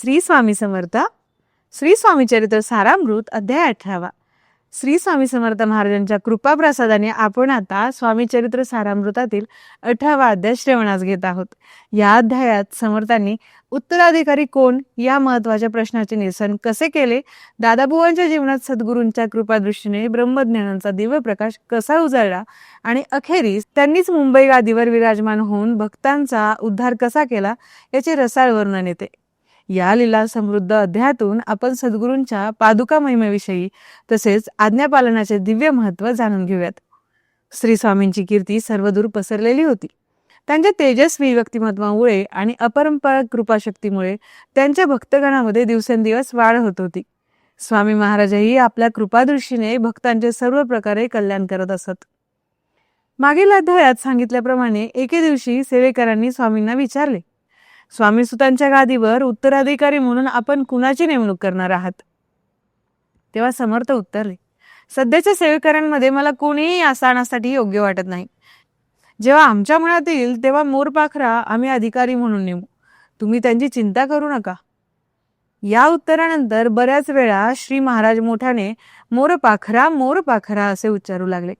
श्री स्वामी समर्थ श्री स्वामी चरित्र सारामृत अध्याय अठरावा. श्री स्वामी समर्थ महाराजांच्या कृपा प्रसादाने आपण आता स्वामी चरित्र सारामृतातील अठरावा अध्याय श्रवणास घेत आहोत. या अध्यायात समर्थांनी उत्तराधिकारी कोण या महत्त्वाच्या प्रश्नाचे निरसन कसे केले? दादाबुवांच्या जीवनात सद्गुरूंच्या कृपादृष्टीने ब्रह्मज्ञानांचा दिव्य प्रकाश कसा उजळला? आणि अखेरीस त्यांनीच मुंबई गादीवर विराजमान होऊन भक्तांचा उद्धार कसा केला? याचे रसाळ वर्णन येते. या लीला समृद्ध अध्यायातून आपण सद्गुरूंच्या पादुका महिमेविषयी तसेच आज्ञापालनाचे दिव्य महत्त्व जाणून घेऊयात. श्री स्वामींची कीर्ती सर्वदूर पसरलेली होती. त्यांच्या तेजस्वी व्यक्तिमत्वामुळे आणि अपरंपरा कृपाशक्तीमुळे त्यांच्या भक्तगणामध्ये दिवसेंदिवस वाढ होत होती. स्वामी महाराजही आपल्या कृपादृष्टीने भक्तांचे सर्व प्रकारे कल्याण करत असत. मागील अध्यायात सांगितल्याप्रमाणे एके दिवशी सेवेकरांनी स्वामींना विचारले स्वामी सुतांच्या गादीवर उत्तराधिकारी म्हणून आपण कुणाची नेमणूक करणार आहात? तेव्हा समर्थ उत्तरले सध्याच्या सेवेकऱ्यांमध्ये मला कोणीही या योग्य वाटत नाही. जेव्हा आमच्या मनात येईल तेव्हा मोरपाखरा आम्ही अधिकारी म्हणून नेमू तुम्ही त्यांची चिंता करू नका. या उत्तरानंतर बऱ्याच वेळा श्री महाराज मोठ्याने मोरपाखरा मोरपाखरा असे उच्चारू लागले.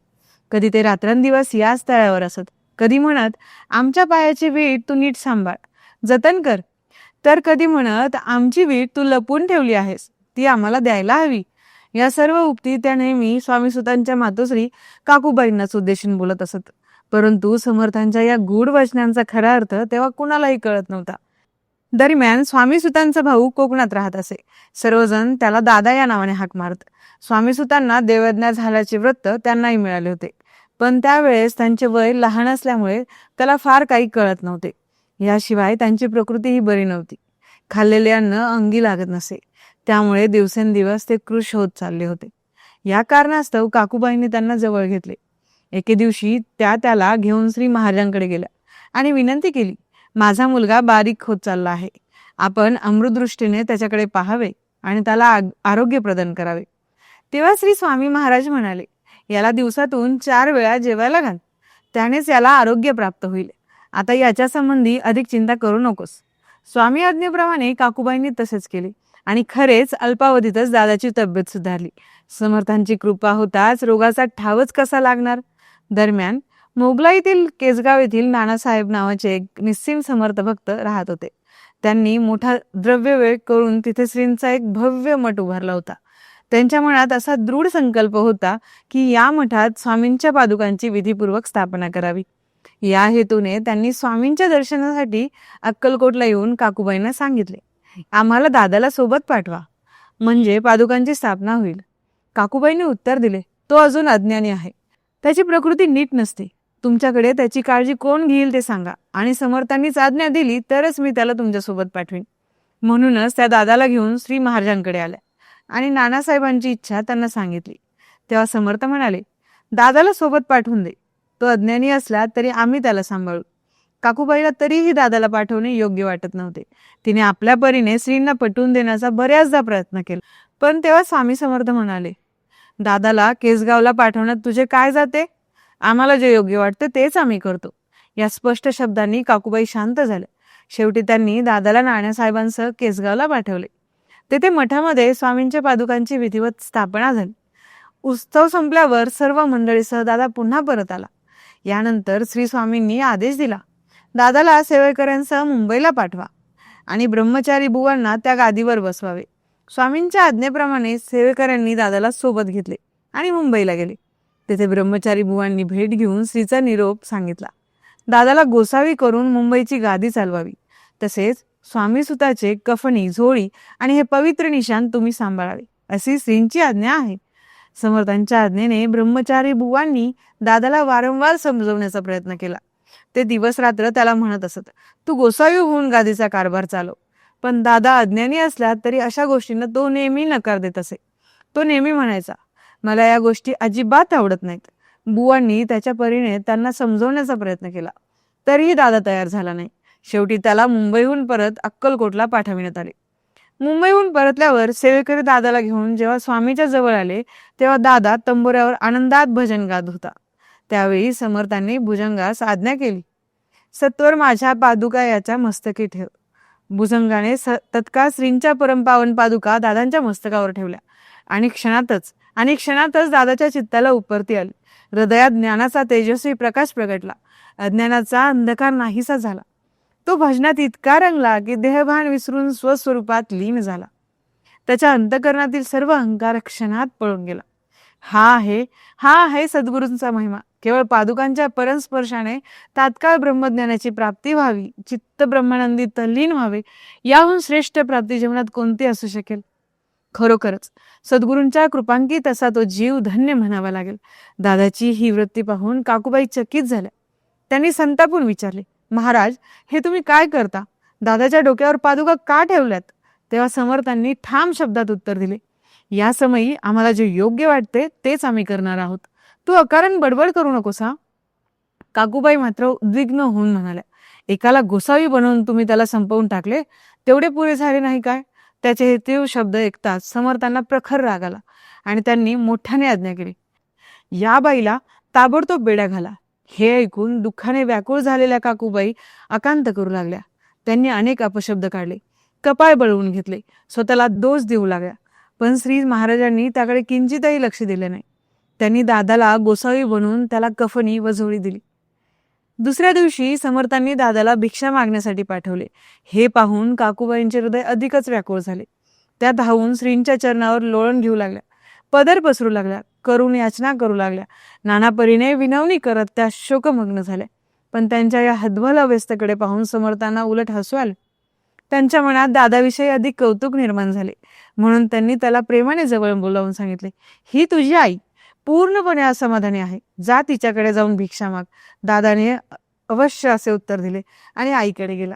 कधी ते रात्रंदिवस याच तळ्यावर असत. कधी म्हणत आमच्या पायाची वीट तू नीट सांभाळ. जतन कर. तर कधी म्हणत आमची वीट तू लपून ठेवली आहेस. ती आम्हाला द्यायला हवी. या सर्व उक्ती त्या नेहमी स्वामी सुतांच्या मातोश्री काकूबाईंनाच उद्देशून बोलत असत. परंतु समर्थांच्या या गूढ वचनांचा खरा अर्थ तेव्हा कुणालाही कळत नव्हता. दरम्यान स्वामी सुतांचा भाऊ कोकणात राहत असे. सर्वजण त्याला दादा या नावाने हाक मारत. स्वामी सुतांना देवज्ञा झाल्याचे वृत्त त्यांनाही मिळाले होते. पण त्यावेळेस त्यांचे वय लहान असल्यामुळे त्याला फार काही कळत नव्हते. याशिवाय त्यांची प्रकृती ही बरी नव्हती. खाल्लेले अन्न अंगी लागत नसे. त्यामुळे दिवसेंदिवस ते कृश होत चालले होते. या कारणास्तव काकूबाईंनी त्यांना जवळ घेतले. एके दिवशी त्या त्याला घेऊन श्री महाराजांकडे गेल्या आणि विनंती केली माझा मुलगा बारीक होत चालला आहे. आपण अमृतदृष्टीने त्याच्याकडे पाहावे आणि त्याला आरोग्य प्रदान करावे. तेव्हा श्री स्वामी महाराज म्हणाले याला दिवसातून चार वेळा जेवायला घाल. त्यानेच याला आरोग्य प्राप्त होईल. आता याच्या संबंधी अधिक चिंता करू नकोस. स्वामी आज्ञेप्रमाणे काकूबाईंनी तसेच केले आणि खरेच अल्पावधीतच दादाची तब्येत सुधारली. समर्थांची कृपा होताच रोगाचा ठावच कसा लागणार? दरम्यान मोगलाईतील केसगाव येथील नानासाहेब नावाचे एक निस्सीम समर्थ भक्त राहत होते. त्यांनी मोठा द्रव्यव्यय करून तिथे श्रींचा एक भव्य मठ उभारला होता. त्यांच्या मनात असा दृढ संकल्प होता की या मठात स्वामींच्या पादुकांची विधीपूर्वक स्थापना करावी. या हेतूने त्यांनी स्वामींच्या दर्शनासाठी अक्कलकोटला येऊन काकूबाईंना सांगितले. आम्हाला दादाला सोबत पाठवा. म्हणजे पादुकांची स्थापना होईल. काकूबाईंनी उत्तर दिले. तो अजून अज्ञानी आहे. त्याची प्रकृती नीट नसते. तुमच्याकडे त्याची काळजी कोण घेईल ते सांगा. आणि समर्थांनीच आज्ञा दिली तरच मी त्याला तुमच्यासोबत पाठवीन. म्हणूनच त्या दादाला घेऊन श्री महाराजांकडे आल्या. आणि नानासाहेबांची इच्छा त्यांना सांगितली. तेव्हा समर्थ म्हणाले दादाला सोबत पाठवून दे. तो अज्ञानी असला तरी आम्ही त्याला सांभाळू. काकूबाईला तरीही दादाला पाठवणे योग्य वाटत नव्हते. तिने आपल्या परीने श्रींना पटवून देण्याचा बऱ्याचदा प्रयत्न केला. पण तेव्हा स्वामी समर्थ म्हणाले दादाला केसगावला पाठवण्यात तुझे काय जाते? आम्हाला जे योग्य वाटते तेच आम्ही करतो. या स्पष्ट शब्दांनी काकूबाई शांत झाल्या. शेवटी त्यांनी दादाला नाण्यासाहेबांसह केसगावला पाठवले. तेथे मठामध्ये स्वामींच्या पादुकांची विधिवत स्थापना झाली. उत्सव संपल्यावर सर्व मंडळीसह दादा पुन्हा परत आला. यानंतर श्री स्वामींनी आदेश दिला. दादाला सेवेकऱ्यांसह मुंबईला पाठवा आणि ब्रह्मचारी बुवांना त्या गादीवर बसवावे. स्वामींच्या आज्ञेप्रमाणे सेवेकऱ्यांनी दादाला सोबत घेतले आणि मुंबईला गेले. तेथे ब्रह्मचारी बुवांनी भेट घेऊन श्रीचा निरोप सांगितला. दादाला गोसावी करून मुंबईची गादी चालवावी. तसेच स्वामी सुताचे कफणी झोळी आणि हे पवित्र निशान तुम्ही सांभाळावे अशी श्रींची आज्ञा आहे. समर्थांच्या आज्ञेने ब्रह्मचारी बुवांनी दादाला वारंवार समजवण्याचा प्रयत्न केला. ते दिवस रात्र त्याला म्हणत असत तू गोसावी होऊन गादीचा कारभार चालव. पण दादा अज्ञानी असला तरी अशा गोष्टींना तो नेहमी नकार देत असे. तो नेहमी म्हणायचा मला या गोष्टी अजिबात आवडत नाहीत. बुवांनी त्याच्या परीने त्यांना समजवण्याचा प्रयत्न केला. तरीही दादा तयार झाला नाही. शेवटी त्याला मुंबईहून परत अक्कलकोटला पाठविण्यात आले. मुंबईहून परतल्यावर सेवेकरी दादाला घेऊन जेव्हा स्वामीच्या जवळ आले तेव्हा दादा तंबोऱ्यावर आनंदात भजन गात होता. त्यावेळी समर्थांनी भुजंगास आज्ञा केली. सत्वर माझ्या पादुका याच्या मस्तकी ठेव. भुजंगाने स तत्काळ श्रींच्या परमपावन पादुका दादांच्या मस्तकावर ठेवल्या. आणि क्षणातच आणि क्षणातच दादाच्या चित्ताला उपरती आली. हृदयात ज्ञानाचा तेजस्वी प्रकाश प्रगटला. अज्ञानाचा अंधकार नाहीसा झाला. तो भजनात इतका रंगला की देहभान विसरून स्वस्वरूपात लीन झाला. त्याच्या अंतकरणातील सर्व अहंकार क्षणात पळून गेला. हा आहे हा आहे सद्गुरूंचा महिमा. केवळ पादुकांच्या परस्पर्शाने तात्काळ ब्रह्मज्ञानाची प्राप्ती व्हावी चित्त ब्रह्मानंदी तल्लीन व्हावे याहून श्रेष्ठ प्राप्ती जीवनात कोणती असू शकेल? खरोखरच सद्गुरूंच्या कृपांकी तसा तो जीव धन्य म्हणावा लागेल. दादाची ही वृत्ती पाहून काकूबाई चकित झाल्या. त्यांनी संतापून विचारले महाराज हे तुम्ही काय करता? दादाच्या डोक्यावर पादुका का ठेवल्यात? तेव्हा समर्थांनी ठाम शब्दात उत्तर दिले. या समयी आम्हाला जे योग्य वाटते तेच आम्ही करणार आहोत. तू अकारण बडबड करू नकोस हा. काकूबाई मात्र उद्विग्न होऊन म्हणाल्या एकाला गोसावी बनवून तुम्ही त्याला संपवून टाकले? तेवढे पुरे झाले नाही काय? त्याचे हे तीव्र शब्द ऐकताच समर्थांना प्रखर राग आला आणि त्यांनी मोठ्याने आज्ञा केली. या बाईला ताबडतोब बेड्या घाला. हे ऐकून दुःखाने व्याकुळ झालेल्या काकूबाई आकांत करू लागल्या. त्यांनी अनेक अपशब्द काढले. कपाळ बळवून घेतले. स्वतःला दोष देऊ लागल्या. पण श्री महाराजांनी त्याकडे किंचितही लक्ष दिले नाही. त्यांनी दादाला गोसावी बनवून त्याला कफनी व झोळी दिली. दुसऱ्या दिवशी समर्थांनी दादाला भिक्षा मागण्यासाठी पाठवले. हे पाहून काकूबाईंचे हृदय अधिकच व्याकुळ झाले. त्या धावून श्रींच्या चरणावर लोळण घेऊ लागल्या. पदर पसरू लागल्या. करून याचना करू लागल्या. नाना परीने विनवणी करत त्या शोकमग्न झाल्या. पण त्यांच्या या हदवल अवस्थेकडे पाहून समर्थांना उलट हसू आले. त्यांच्या मनात दादाविषयी अधिक कौतुक निर्माण झाले. म्हणून त्यांनी त्याला प्रेमाने जवळ बोलावून सांगितले ही तुझी आई पूर्णपणे असमाधानी आहे. जा तिच्याकडे जाऊन भिक्षा माग. दादाने अवश्य असे उत्तर दिले आणि आईकडे गेला.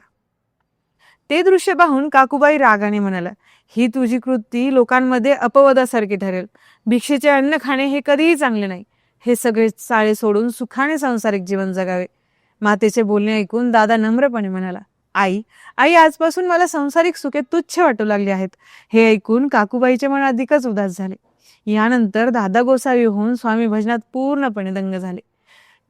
ते दृश्य पाहून काकूबाई रागाने म्हणाला ही तुझी कृती लोकांमध्ये अपवादासारखी ठरेल. भिक्षेचे अन्न खाणे हे कधीही चांगले नाही. हे सगळे चाळे सोडून सुखाने सांसारिक जीवन जगावे. मातेचे बोलणे ऐकून दादा नम्रपणे म्हणाला आई आई आजपासून मला संसारिक सुखे तुच्छ वाटू लागले आहेत. हे ऐकून काकूबाईचे मन अधिकच उदास झाले. यानंतर दादा गोसावी होऊन स्वामी भजनात पूर्णपणे दंग झाले.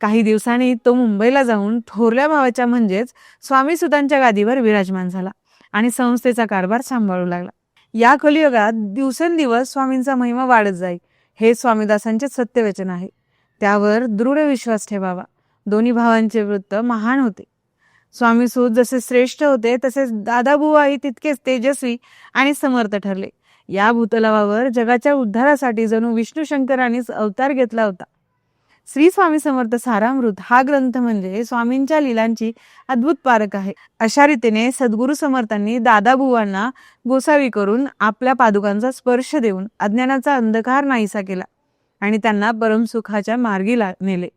काही दिवसांनी तो मुंबईला जाऊन थोरल्या भावाच्या म्हणजेच स्वामी सुतांच्या गादीवर विराजमान झाला आणि संस्थेचा कारभार सांभाळू लागला. या कलियुगात दिवसेंदिवस स्वामींचा महिमा वाढत जाईल हे स्वामीदासांचे सत्यवचन आहे. त्यावर दृढ विश्वास ठेवावा. दोन्ही भावांचे वृत्त महान होते. स्वामी सूत जसे श्रेष्ठ होते तसेच दादाबुवाही तितकेच तेजस्वी आणि समर्थ ठरले. या भूतलावावर जगाच्या उद्धारासाठी जणू विष्णू शंकरांनीच अवतार घेतला होता. श्री स्वामी समर्थ सारामृत हा ग्रंथ म्हणजे स्वामींच्या लिलांची अद्भुत पारक आहे. अशा रीतीने सद्गुरु समर्थांनी दादाबुवांना गोसावी करून आपल्या पादुकांचा स्पर्श देऊन अज्ञानाचा अंधकार नाहीसा केला आणि त्यांना परमसुखाच्या मार्गी ला नेले.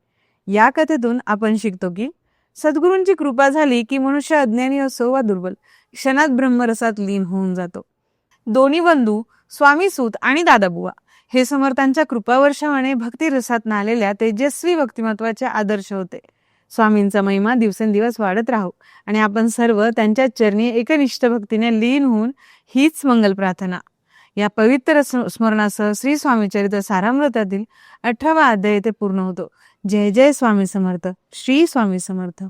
या कथेतून आपण शिकतो की सद्गुरूंची कृपा झाली की मनुष्य अज्ञानी असो वा दुर्बल क्षणात ब्रह्मरसात लीन होऊन जातो. दोन्ही बंधू स्वामी सूत आणि दादाबुवा हे समर्थांच्या कृपावर्षावाने भक्तिरसात नालेल्या तेजस्वी व्यक्तिमत्वाचे आदर्श होते. स्वामींचा महिमा दिवसेंदिवस वाढत राहू आणि आपण सर्व त्यांच्या चरणी एकनिष्ठ भक्तीने लीन होऊन हीच मंगल प्रार्थना. या पवित्र स्मरणासह श्री स्वामीचरित्र सारामृतातील अठरावा अध्याय येथे पूर्ण होतो. जय जय स्वामी समर्थ. श्री स्वामी समर्थ.